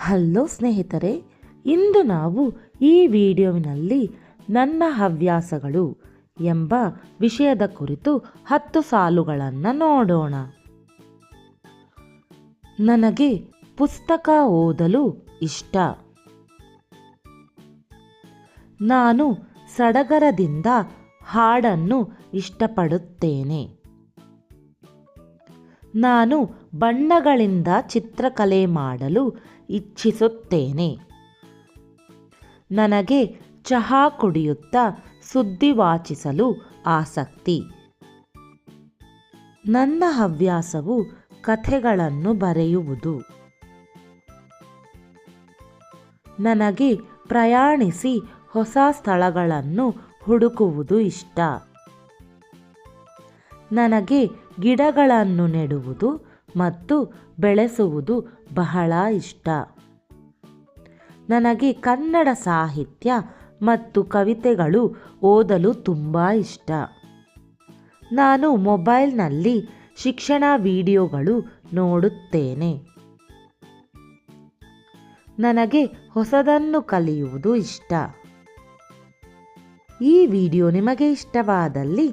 Hello ಸ್ನೇಹಿತರೆ, ಇಂದು ನಾವು ಈ ವಿಡಿಯೋವಿನಲ್ಲಿ ನನ್ನ ಹವ್ಯಾಸಗಳು ಎಂಬ ವಿಷಯದ ಕುರಿತು ಹತ್ತು ಸಾಲುಗಳನ್ನು ನೋಡೋಣ. ನನಗೆ ಪುಸ್ತಕ ಓದಲು ಇಷ್ಟ. ನಾನು ಸಡಗರದಿಂದ ಹಾಡನ್ನು ಇಷ್ಟಪಡುತ್ತೇನೆ. ನಾನು ಬಣ್ಣಗಳಿಂದ ಚಿತ್ರಕಲೆ ಮಾಡಲು ಇಚ್ಛಿಸುತ್ತೇನೆ. ನನಗೆ ಚಹಾ ಕುಡಿಯುತ್ತಾ ಸುದ್ದಿ ವಾಚಿಸಲು ಆಸಕ್ತಿ. ನನ್ನ ಹವ್ಯಾಸವು ಕಥೆಗಳನ್ನು ಬರೆಯುವುದು. ನನಗೆ ಪ್ರಯಾಣಿಸಿ ಹೊಸ ಸ್ಥಳಗಳನ್ನು ಹುಡುಕುವುದು ಇಷ್ಟ. ನನಗೆ ಗಿಡಗಳನ್ನು ನೆಡುವುದು ಮತ್ತು ಬೆಳೆಸುವುದು ಬಹಳ ಇಷ್ಟ. ನನಗೆ ಕನ್ನಡ ಸಾಹಿತ್ಯ ಮತ್ತು ಕವಿತೆಗಳು ಓದಲು ತುಂಬ ಇಷ್ಟ. ನಾನು ಮೊಬೈಲ್ನಲ್ಲಿ ಶಿಕ್ಷಣ ವಿಡಿಯೋಗಳು ನೋಡುತ್ತೇನೆ. ನನಗೆ ಹೊಸದನ್ನು ಕಲಿಯುವುದು ಇಷ್ಟ. ಈ ವಿಡಿಯೋ ನಿಮಗೆ ಇಷ್ಟವಾದಲ್ಲಿ